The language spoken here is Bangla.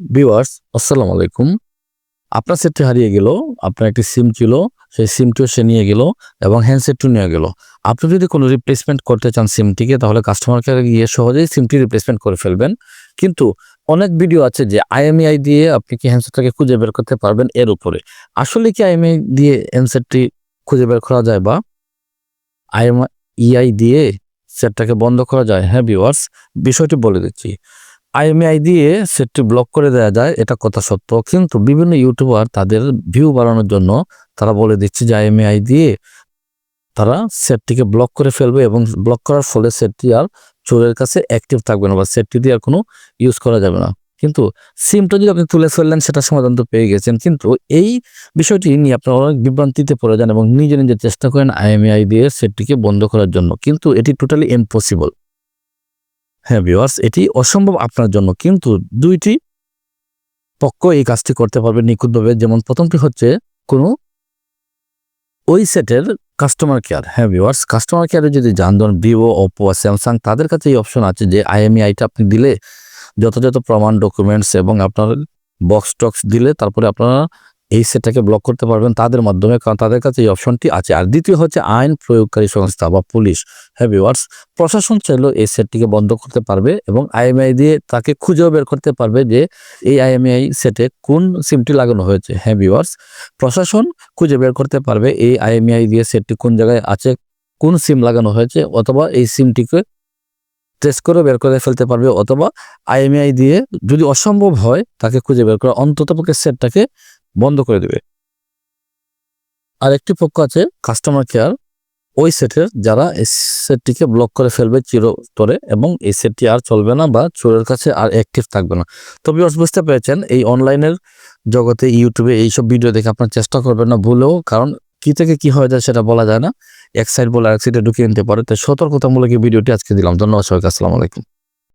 ভিউয়ার্স, আসসালামু আলাইকুম। আপনার সেটটি হারিয়ে গেল, আপনার একটি সিম ছিল, সেই সিমটিও সে নিয়ে গেল এবং হ্যান্ডসেটটিও নিয়ে গেল। আপনি যদি কোনো রিপ্লেসমেন্ট করতে চান সিমটিকে তাহলে কাস্টমার কেয়ারে গিয়ে সহজেই সিমটি রিপ্লেসমেন্ট করে ফেলবেন। কিন্তু অনেক ভিডিও আছে যে আইএমআই দিয়ে আপনি কি হ্যান্ডসেটটাকে খুঁজে বের করতে পারবেন এর উপরে। আসলে কি আইএমআই দিয়ে হ্যান্ডসেটটি খুঁজে বের করা যায় বা আইএমআই দিয়ে সেটটাকে বন্ধ করা যায়? হ্যাঁ ভিউয়ার্স, বিষয়টি বলে দিচ্ছি। আইএমআই দিয়ে সেটটি ব্লক করে দেওয়া যায়, এটা কথা সত্য। কিন্তু বিভিন্ন ইউটিউবার তাদের ভিউ বাড়ানোর জন্য তারা বলে দিচ্ছে যে আইএমআই দিয়ে তারা সেটটিকে ব্লক করে ফেলবে এবং ব্লক করার ফলে সেটটি আর চোরের কাছে অ্যাক্টিভ থাকবে না বা সেটটি দিয়ে আর কোনো ইউজ করা যাবে না। কিন্তু সিমটা যদি আপনি তুলে ফেললেন, সেটা সমাধান তো পেয়ে গেছেন। কিন্তু এই বিষয়টি নিয়ে আপনারা অনেক বিভ্রান্তিতে পড়ে যান এবং নিজে নিজে চেষ্টা করেন আইএমআই দিয়ে সেটটিকে বন্ধ করার জন্য। কিন্তু এটি টোটালি ইম্পসিবল হ্যাঁ ভিওয়ার্স এটি অসম্ভব আপনার জন্য। কিন্তু দুইটি পক্ষ এই কাজটি করতে পারবে নিখুঁতভাবে। যেমন প্রথমটি হচ্ছে কোনো ওই সেটের কাস্টমার কেয়ার হ্যাঁ ভিওয়ার্স কাস্টমার কেয়ারে যদি যান ধরুন ভিভো ওপো স্যামসাং, তাদের কাছে এই অপশন আছে যে আইএমই আইটা আপনি দিলে যথাযথ প্রমাণ ডকুমেন্টস এবং আপনার বক্স টক্স দিলে তারপরে আপনারা এই সেটটাকে ব্লক করতে পারবেন তাদের মাধ্যমে, কারণ তাদের কাছে এই অপশনটি আছে। আর দ্বিতীয় হচ্ছে আইন প্রয়োগকারী সংস্থা বা পুলিশ। হ্যাঁ ভিওয়ার্স প্রশাসন চাইলেও এই সেটটিকে বন্ধ করতে পারবে এবং আইএমআই দিয়ে তাকে খুঁজেও বের করতে পারবে যে এই আইএমআই সেটে কোন সিমটি লাগানো হয়েছে। হ্যাঁ ভিওয়ার্স প্রশাসন খুঁজে বের করতে পারবে এই আইএমআই দিয়ে সেটটি কোন জায়গায় আছে, কোন সিম লাগানো হয়েছে, অথবা এই সিমটিকে ট্রেস করে বের করে ফেলতে পারবে, অথবা আইএমআই দিয়ে যদি অসম্ভব হয় তাকে খুঁজে বের করে অন্ততপক্ষে সেটটাকে বন্ধ করে দেবে। আর একটি পক্ষ আছে কাস্টমার কেয়ার ওই সেটের যারা এই সেটটিকে ব্লক করে ফেলবে চিরতরে এবং এই সেটটি আর চলবে না বা চোরের কাছে আর অ্যাক্টিভ থাকবে না। তো ভিউয়ার্স বুঝতে পেরেছেন, এই অনলাইনের জগতে ইউটিউবে এইসব ভিডিও দেখে আপনার চেষ্টা করবেন না, ভুলেও, কারণ কি থেকে কি হয়ে যায় সেটা বলা যায় না। এক সাইড বলে আরেক সাইডে ঢুকিয়ে নিতে পারে। তাই সতর্কতামূলক এই ভিডিওটি আজকে দিলাম। ধন্যবাদ সবাইকে, আসসালামু আলাইকুম।